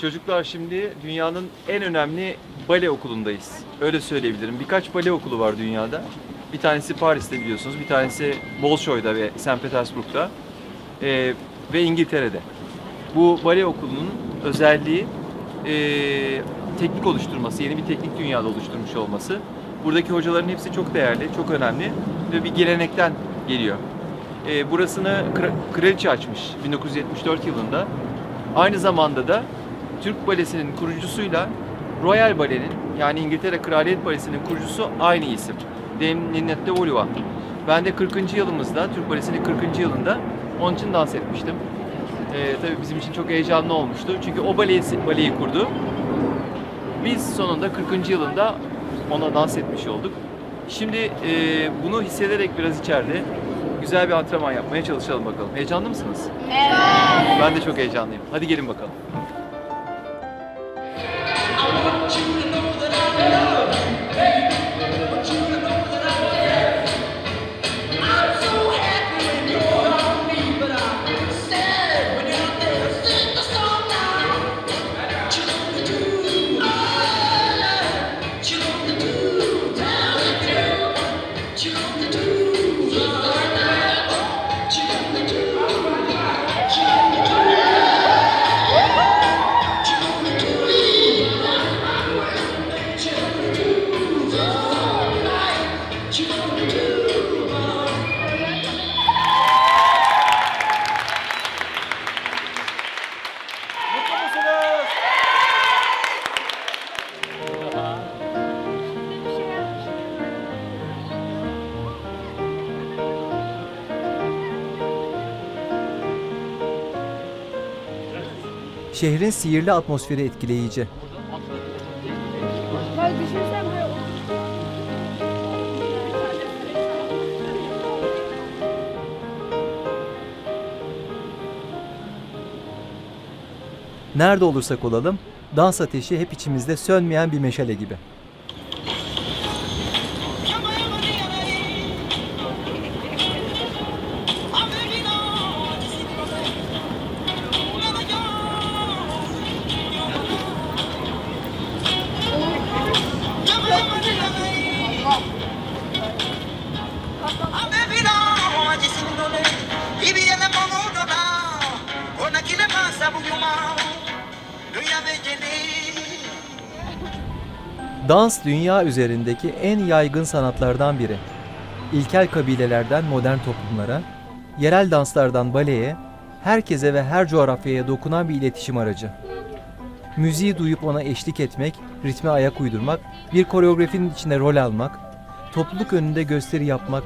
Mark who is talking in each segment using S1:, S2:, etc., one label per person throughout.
S1: Çocuklar şimdi dünyanın en önemli bale okulundayız. Öyle söyleyebilirim. Birkaç bale okulu var dünyada. Bir tanesi Paris'te biliyorsunuz, bir tanesi Bolşoy'da ve St. Petersburg'da ee, ve İngiltere'de. Bu bale okulunun özelliği ee, teknik oluşturması, yeni bir teknik dünyada oluşturmuş olması. Buradaki hocaların hepsi çok değerli, çok önemli ve bir gelenekten geliyor. Ee, burasını kra- kraliçe açmış 1974 yılında. Aynı zamanda da Türk Balesi'nin kurucusuyla Royal Ballet'in yani İngiltere Kraliyet Balesi'nin kurucusu aynı isim. Dame Ninette de Vaudois. Ben de 40. yılımızda, Türk Balesi'nin 40. yılında onun için dans etmiştim. Ee, tabii bizim için çok heyecanlı olmuştu. Çünkü o baleyi, baleyi kurdu. Biz sonunda 40. yılında ona dans etmiş olduk. Şimdi e, bunu hissederek biraz içeride güzel bir antrenman yapmaya çalışalım bakalım. Heyecanlı mısınız? Evet. Ben de çok heyecanlıyım. Hadi gelin bakalım.
S2: Şehrin sihirli atmosferi etkileyici.
S3: Bak düşünsene
S2: Nerede olursak olalım, dans ateşi hep içimizde sönmeyen bir meşale gibi. Dans dünya üzerindeki en yaygın sanatlardan biri. İlkel kabilelerden modern toplumlara, yerel danslardan baleye, herkese ve her coğrafyaya dokunan bir iletişim aracı. Müziği duyup ona eşlik etmek, ritme ayak uydurmak, bir koreografinin içinde rol almak, topluluk önünde gösteri yapmak,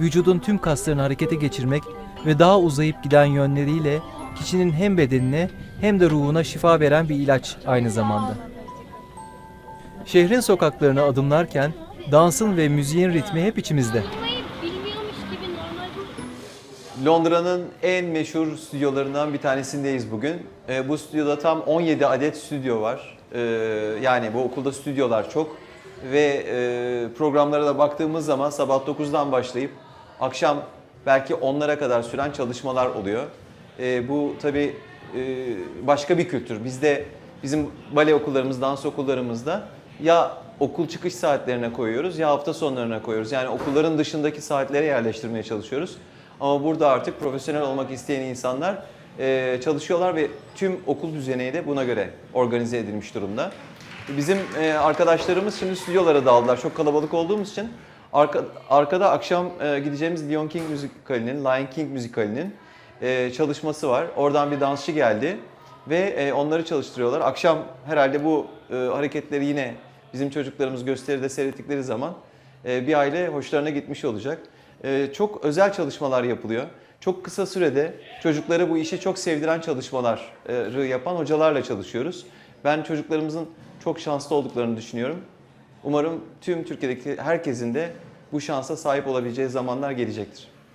S2: vücudun tüm kaslarını harekete geçirmek ve daha uzayıp giden yönleriyle kişinin hem bedenine hem de ruhuna şifa veren bir ilaç aynı zamanda. Şehrin sokaklarına adımlarken dansın ve müziğin ritmi hep içimizde.
S1: Londra'nın en meşhur stüdyolarından bir tanesindeyiz bugün. Ee, bu stüdyoda tam 17 adet stüdyo var. Ee, yani bu okulda stüdyolar çok. Ve e, programlara da baktığımız zaman sabah 9'dan başlayıp akşam belki 10'lara kadar süren çalışmalar oluyor. Ee, bu tabii e, başka bir kültür. Bizde bizim bale okullarımız, dans okullarımızda ya okul çıkış saatlerine koyuyoruz ya hafta sonlarına koyuyoruz. Yani okulların dışındaki saatlere yerleştirmeye çalışıyoruz. Ama burada artık profesyonel olmak isteyen insanlar e, çalışıyorlar ve tüm okul düzeni de buna göre organize edilmiş durumda. Bizim e, arkadaşlarımız şimdi stüdyolara dağıldılar. Çok kalabalık olduğumuz için arka, arkada akşam e, gideceğimiz Lion King müzikalinin, Lion King müzikalinin e, çalışması var. Oradan bir dansçı geldi ve e, onları çalıştırıyorlar. Akşam herhalde bu e, hareketleri yine bizim çocuklarımız gösteride seyrettikleri zaman bir aile hoşlarına gitmiş olacak. Çok özel çalışmalar yapılıyor. Çok kısa sürede çocuklara bu işi çok sevdiren çalışmaları yapan hocalarla çalışıyoruz. Ben çocuklarımızın çok şanslı olduklarını düşünüyorum. Umarım tüm Türkiye'deki herkesin de bu şansa sahip olabileceği zamanlar gelecektir.